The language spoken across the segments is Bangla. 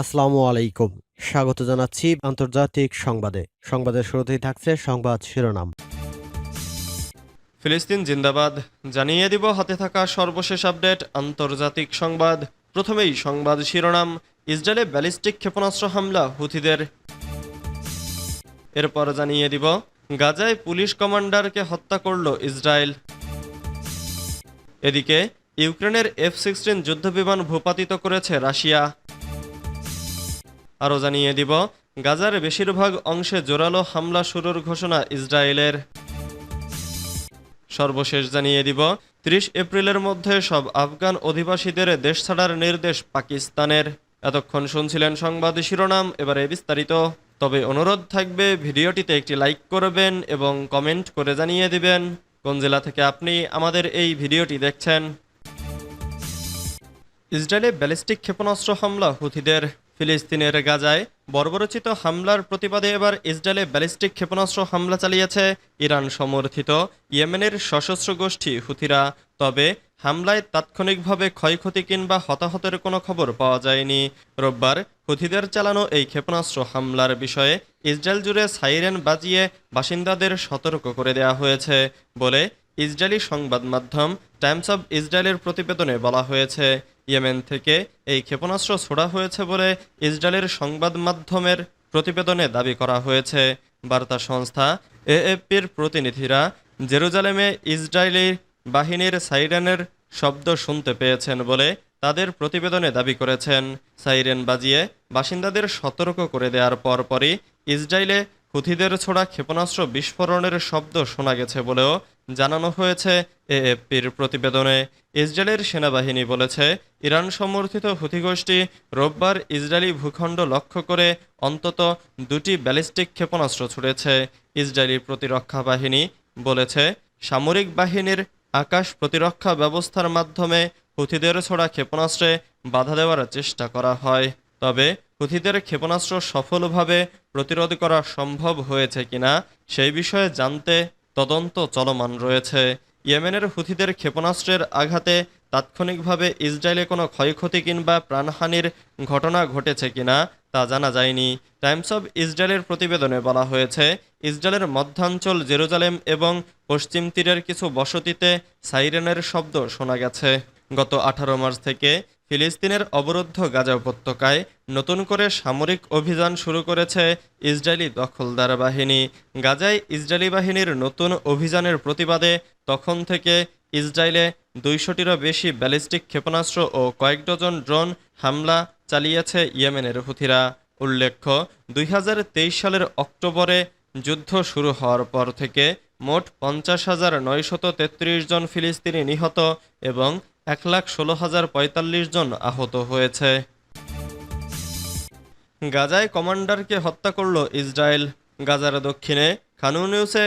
আসসালামু আলাইকুম। স্বাগত জানাচ্ছি আন্তর্জাতিক সংবাদে। সংবাদের শুরুতেই থাকছে সংবাদ শিরোনাম। ফিলিস্তিন জিন্দাবাদ, জানিয়ে দিব হাতে থাকা সর্বশেষ আপডেট, আন্তর্জাতিক সংবাদ। প্রথমেই সংবাদ শিরোনাম, ইসরায়েলে ব্যালিস্টিক ক্ষেপণাস্ত্র হামলা হুথিদের। এরপর জানিয়ে দিব, গাজায় পুলিশ কমান্ডারকে হত্যা করল ইসরায়েল। এদিকে, ইউক্রেনের এফ সিক্সটিন যুদ্ধবিমান ভূপাতিত করেছে রাশিয়া। আরও জানিয়ে দিব, গাজার বেশিরভাগ অংশে জোরালো হামলা শুরুর ঘোষণা ইসরায়েলের। সর্বশেষ জানিয়ে দিব, ত্রিশ এপ্রিলের মধ্যে সব আফগান অধিবাসীদের দেশ ছাড়ার নির্দেশ পাকিস্তানের। এতক্ষণ শুনছিলেন সংবাদ শিরোনাম, এবারে বিস্তারিত। তবে অনুরোধ থাকবে, ভিডিওটিতে একটি লাইক করবেন এবং কমেন্ট করে জানিয়ে দিবেন, কোন জেলা থেকে আপনি আমাদের এই ভিডিওটি দেখছেন। ইসরায়েলে ব্যালিস্টিক ক্ষেপণাস্ত্র হামলা হুথিদের। ফিলিস্তিনের গাজায় বর্বরচিত হামলার প্রতিবাদে এবার ইসরায়েলে ব্যালিস্টিক ক্ষেপণাস্ত্র হামলা চালিয়েছে ইরান সমর্থিত ইয়েমেনের সশস্ত্র গোষ্ঠী হুথিরা। তবে হামলায় তাৎক্ষণিকভাবে ক্ষয়ক্ষতি কিংবা হতাহতের কোনো খবর পাওয়া যায়নি। রোববার হুথিদের চালানো এই ক্ষেপণাস্ত্র হামলার বিষয়ে ইসরায়েল জুড়ে সাইরেন বাজিয়ে বাসিন্দাদের সতর্ক করে দেওয়া হয়েছে বলে ইসরায়েলি সংবাদ মাধ্যম টাইমস অব ইসরায়েলের প্রতিবেদনে বলা হয়েছে, ইয়েমেন থেকে এই ক্ষেপণাস্ত্র ছোড়া হয়েছে বলে ইসরায়েলের সংবাদ মাধ্যমের প্রতিবেদনে দাবি করা হয়েছে। বার্তা সংস্থা এএফপির প্রতিনিধিরা জেরুজালেমে ইসরায়েলি বাহিনীর সাইরেনের শব্দ শুনতে পেয়েছেন বলে তাদের প্রতিবেদনে দাবি করেছেন। সাইরেন বাজিয়ে বাসিন্দাদের সতর্ক করে দেওয়ার পরপরই ইসরায়েলে হুথিদের ছোড়া ক্ষেপণাস্ত্র বিস্ফোরণের শব্দ শোনা গেছে বলেও জানানো হয়েছে, এএফপির প্রতিবেদনে। ইসরায়েলের সেনাবাহিনী বলেছে, ইরান সমর্থিত হুথি গোষ্ঠী রোববার ইসরায়েলি ভূখণ্ড লক্ষ্য করে অন্তত দুটি ব্যালিস্টিক ক্ষেপণাস্ত্র ছুড়েছে। ইসরায়েলি প্রতিরক্ষা বাহিনী বলেছে, সামরিক বাহিনীর আকাশ প্রতিরক্ষা ব্যবস্থার মাধ্যমে হুথিদের ছোড়া ক্ষেপণাস্ত্রে বাধা দেওয়ার চেষ্টা করা হয়। তবে হুথিদের ক্ষেপণাস্ত্র সফলভাবে প্রতিরোধ করা সম্ভব হয়েছে কিনা, সেই বিষয়ে জানতে তদন্ত চলমান রয়েছে। ইয়েমেনের হুথিদের ক্ষেপণাস্ত্রের আঘাতে তাৎক্ষণিকভাবে ইসরায়েলে কোনো ক্ষয়ক্ষতি কিংবা প্রাণহানির ঘটনা ঘটেছে কিনা তা জানা যায়নি। টাইমস অব ইসরায়েলের প্রতিবেদনে বলা হয়েছে, ইসরায়েলের মধ্যাঞ্চল জেরুজালেম এবং পশ্চিম তীরের কিছু বসতিতে সাইরেনের শব্দ শোনা গেছে। গত আঠারো মার্চ থেকে ফিলিস্তিনের অবরুদ্ধ গাজা উপত্যকায় নতুন করে সামরিক অভিযান শুরু করেছে ইসরায়েলি দখলদার বাহিনী। গাজায় ইসরায়েলি বাহিনীর নতুন অভিযানের প্রতিবাদে তখন থেকে ইসরায়েলে দুইশোটিরও বেশি ব্যালিস্টিক ক্ষেপণাস্ত্র ও কয়েক ডজন ড্রোন হামলা চালিয়েছে ইয়েমেনের হুথিরা। উল্লেখ্য, দুই হাজার তেইশ সালের অক্টোবরে যুদ্ধ শুরু হওয়ার পর থেকে মোট পঞ্চাশ হাজার নয়শত তেত্রিশ জন ফিলিস্তিনি নিহত এবং এক লাখ ষোলো হাজার পঁয়তাল্লিশ জন আহত হয়েছে। গাজায় কমান্ডারকে হত্যা করল ইসরায়েল। গাজার দক্ষিণে খানুনিউসে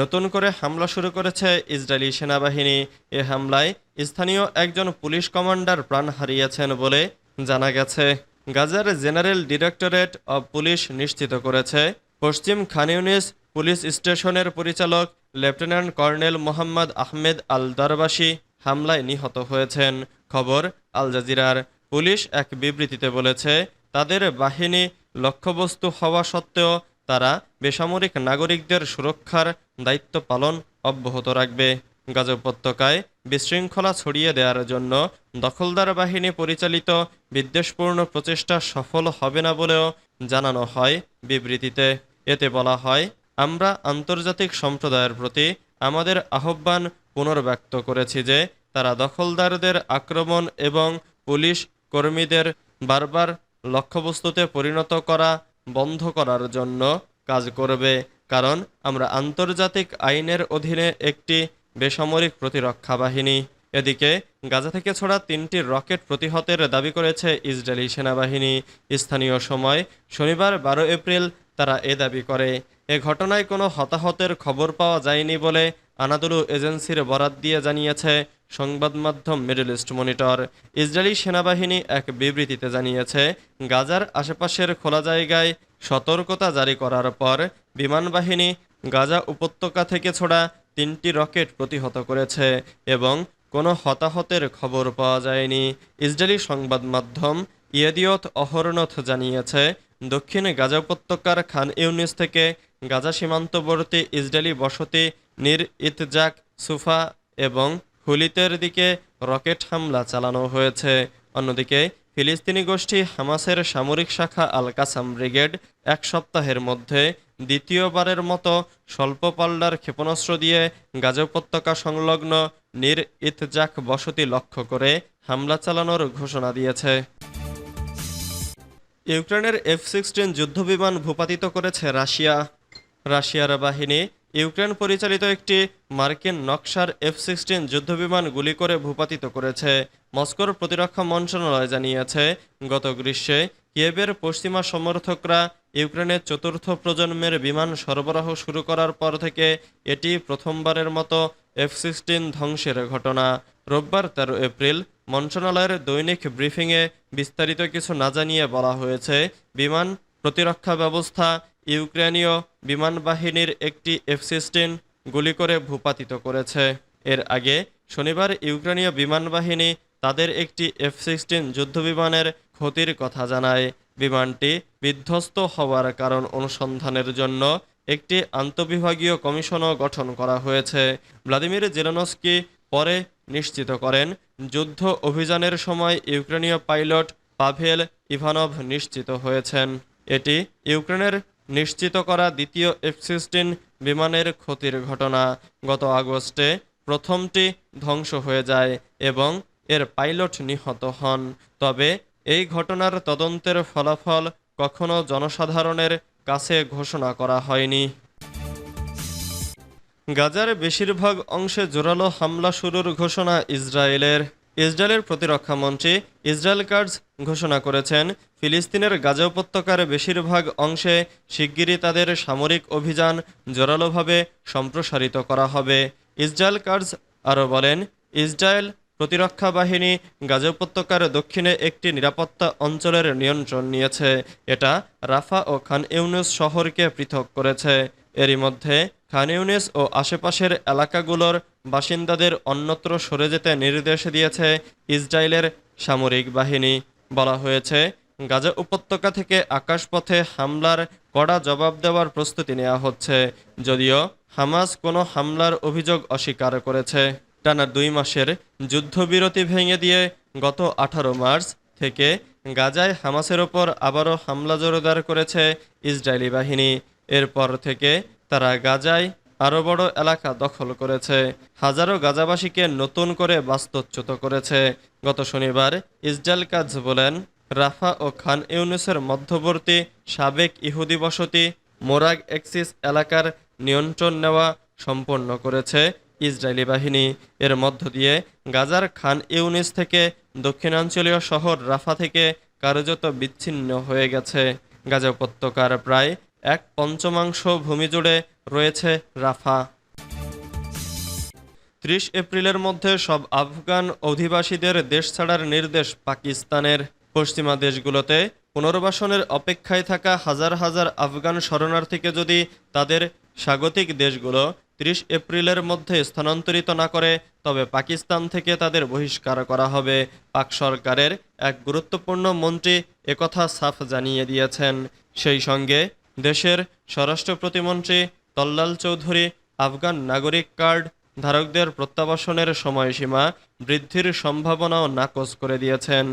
নতুন করে হামলা শুরু করেছে ইসরায়েলি সেনাবাহিনী। এ হামলায় স্থানীয় একজন পুলিশ কমান্ডার প্রাণ হারিয়েছেন বলে জানা গেছে। গাজার জেনারেল ডিরেক্টরেট অব পুলিশ নিশ্চিত করেছে, পশ্চিম খানিউনিস পুলিশ স্টেশনের পরিচালক lieutenant colonel Mohammed Ahmed Al Darbasi হামলায় নিহত হয়েছেন। খবর, আল জাজিরার পুলিশ এক বিবৃতিতে বলেছে, তাদের বাহিনী লক্ষ্যবস্তু হওয়া সত্ত্বেও তারা বেসামরিক নাগরিকদের সুরক্ষার দায়িত্ব পালন অব্যাহত রাখবে। গাজা উপত্যকায় বিশৃঙ্খলা ছড়িয়ে দেওয়ার জন্য দখলদার বাহিনী পরিচালিত বিদ্বেষপূর্ণ প্রচেষ্টা সফল হবে না বলেও জানানো হয় বিবৃতিতে। এতে বলা হয়, আমরা আন্তর্জাতিক সম্প্রদায়ের প্রতি আমাদের আহ্বান পুনর্ব্যক্ত করেছি যে তারা দখলদারদের আক্রমণ এবং পুলিশ কর্মীদের বারবার লক্ষ্যবস্তুতে পরিণত করা বন্ধ করার জন্য কাজ করবে, কারণ আমরা আন্তর্জাতিক আইনের অধীনে একটি বেসামরিক প্রতিরক্ষা বাহিনী। এদিকে, গাজা থেকে ছোড়া তিনটি রকেট প্রতিহতের দাবি করেছে ইসরায়েলি সেনাবাহিনী। স্থানীয় সময় শনিবার বারো এপ্রিল তারা এ দাবি করে, এ ঘটনায় কোনো হতাহতের খবর পাওয়া যায়নি বলে আনাদুলু এজেন্সির বরাত দিয়ে জানিয়েছে সংবাদ মাধ্যম মিডল ইস্ট মনিটর। ইসরায়েলি সেনাবাহিনী এক বিবৃতিতে জানিয়েছে, গাজার আশেপাশের খোলা জায়গায় সতর্কতা জারি করার পর বিমান বাহিনী গাজা উপত্যকা থেকে ছোড়া তিনটি রকেট প্রতিহত করেছে এবং কোনো হতাহতের খবর পাওয়া যায়নি। ইসরায়েলি সংবাদ মাধ্যম ইয়েদিয়ত অহরনথ জানিয়েছে দক্ষিণ গাজা উপত্যকার খান ইউনিস থেকে গাজা সীমান্তবর্তী ইসরায়েলি বসতি নির ইতজাক, সুফা এবং হুলিতের দিকে রকেট হামলা চালানো হয়েছে। অন্যদিকে, ফিলিস্তিনি গোষ্ঠী হামাসের সামরিক শাখা আল কাসাম ব্রিগেড এক সপ্তাহের মধ্যে দ্বিতীয়বারের মতো স্বল্প পাল্লার ক্ষেপণাস্ত্র দিয়ে গাজা উপত্যকা সংলগ্ন নির ইতজাক বসতি লক্ষ্য করে হামলা চালানোর ঘোষণা দিয়েছে। ইউক্রেনের এফ সিক্সটিন যুদ্ধবিমান ভূপাতিত করেছে রাশিয়া। রাশিয়ার বাহিনী ইউক্রেন পরিচালিত একটি মার্কিন নকশার এফ সিক্সটিন যুদ্ধবিমান গুলি করে ভূপাতিত করেছে, মস্কোর প্রতিরক্ষা মন্ত্রণালয় জানিয়েছে। গত গ্রীষ্মে কিয়েভের পশ্চিমা সমর্থকরা ইউক্রেনের চতুর্থ প্রজন্মের বিমান সরবরাহ শুরু করার পর থেকে এটি প্রথমবারের মতো এফ সিক্সটিন ধ্বংসের ঘটনা। রোববার তেরো এপ্রিল মন্ত্রণালয়ের দৈনিক ব্রিফিংয়ে বিস্তারিত কিছু না জানিয়ে বলা হয়েছে, বিমান প্রতিরক্ষা ব্যবস্থা ইউক্রেনীয় বিমান বাহিনীর একটি এফ সিক্সটিন গুলি করে ভূপাতিত করেছে। এর আগে শনিবার ইউক্রেনীয় বিমান বাহিনী তাদের একটি এফ সিক্সটিন যুদ্ধবিমানের ক্ষতির কথা জানায়। বিমানটি বিধ্বস্ত হওয়ার কারণ অনুসন্ধানের জন্য একটি আন্তবিভাগীয় কমিশনও গঠন করা হয়েছে। ভ্লাদিমির জেলানস্কি পরে নিশ্চিত করেন যুদ্ধ অভিযানের সময় ইউক্রেনীয় পাইলট পাভেল ইভানভ নিশ্চিত হয়েছেন। এটি ইউক্রেনের নিশ্চিত করা দ্বিতীয় এফ সিক্সটিন বিমানের ক্ষতির ঘটনা। গত আগস্টে প্রথমটি ধ্বংস হয়ে যায় এবং এর পাইলট নিহত হন। তবে এই ঘটনার তদন্তের ফলাফল কখনো জনসাধারণের কাছে ঘোষণা করা হয়নি। গাজার বেশিরভাগ অংশে জোরালো হামলা শুরুর ঘোষণা ইসরায়েলের। ইসরায়েলের প্রতিরক্ষা মন্ত্রী ইসরায়েল কার্ডস ঘোষণা করেছেন, ফিলিস্তিনের গাজা উপত্যকার বেশিরভাগ অংশে শিগগিরই তাদের সামরিক অভিযান জোরালোভাবে সম্প্রসারিত করা হবে। ইসরায়েল কার্ডস আরও বলেন, ইসরায়েল প্রতিরক্ষা বাহিনী গাজা উপত্যকার দক্ষিণে একটি নিরাপত্তা অঞ্চলের নিয়ন্ত্রণ নিয়েছে। এটা রাফা ও খান ইউনুস শহরকে পৃথক করেছে। এরই মধ্যে খান ইউনিস ও আশেপাশের এলাকাগুলোর বাসিন্দাদের অন্যত্র সরে যেতে নির্দেশ দিয়েছে ইসরায়েলের সামরিক বাহিনী। বলা হয়েছে, গাজা উপত্যকা থেকে আকাশপথে হামলার কড়া জবাব দেওয়ার প্রস্তুতি নেওয়া হচ্ছে, যদিও হামাস কোনো হামলার অভিযোগ অস্বীকার করেছে। টানা দুই মাসের যুদ্ধবিরতি ভেঙে দিয়ে গত আঠারো মার্চ থেকে গাজায় হামাসের ওপর আবারও হামলা জোরদার করেছে ইসরায়েলি বাহিনী। এরপর থেকে তারা গাজায় আরও বড় এলাকা দখল করেছে। হাজারো গাজাবাসীকে নতুন করে বাস্তুচ্যুত করেছে। গত শনিবার ইসরায়েল কাজ বলেন, রাফা ও খান ইউনুসের মধ্যবর্তী সাবেক ইহুদি বসতি মোরাগ এক্সিস এলাকার নিয়ন্ত্রণ নেওয়া সম্পন্ন করেছে ইসরায়েলি বাহিনী। এর মধ্য দিয়ে গাজার খান ইউনিস থেকে দক্ষিণাঞ্চলীয় শহর রাফা থেকে কার্যত বিচ্ছিন্ন হয়ে গেছে। গাজা উপত্যকার প্রায় এক পঞ্চমাংশ ভূমি জুড়ে রয়েছে রাফা। ত্রিশ এপ্রিলের মধ্যে সব আফগান অধিবাসীদের দেশ ছাড়ার নির্দেশ পাকিস্তানের। পশ্চিমা দেশগুলোতে পুনর্বাসনের অপেক্ষায় থাকা হাজার হাজার আফগান শরণার্থীকে যদি তাদের স্বাগতিক দেশগুলো ত্রিশ এপ্রিলের মধ্যে স্থানান্তরিত না করে, তবে পাকিস্তান থেকে তাদের বহিষ্কার করা হবে, পাক সরকারের এক গুরুত্বপূর্ণ মন্ত্রী একথা সাফ জানিয়ে দিয়েছেন। সেই সঙ্গে দেশের স্বরাষ্ট্র প্রতিমন্ত্রী তল্লাল চৌধুরী আফগান নাগরিক কার্ড ধারকদের প্রত্যাবাসনের সময়সীমা বৃদ্ধির সম্ভাবনাও নাকচ করে দিয়েছেন,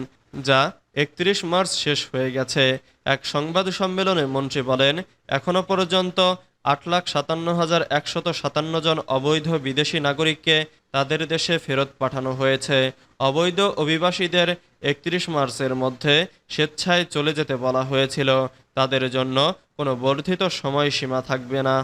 যা একত্রিশ মার্চ শেষ হয়ে গেছে। এক সংবাদ সম্মেলনে মন্ত্রী বলেন এখনও পর্যন্ত আট লাখ সাতান্ন হাজার একশত সাতান্ন জন অবৈধ বিদেশি নাগরিককে তাদের দেশে ফেরত পাঠানো হয়েছে। অবৈধ অভিবাসীদের একত্রিশ মার্চের মধ্যে স্বেচ্ছায় চলে যেতে বলা হয়েছিল। তাদের জন্য কোনো বর্ধিত সময়সীমা থাকবে না।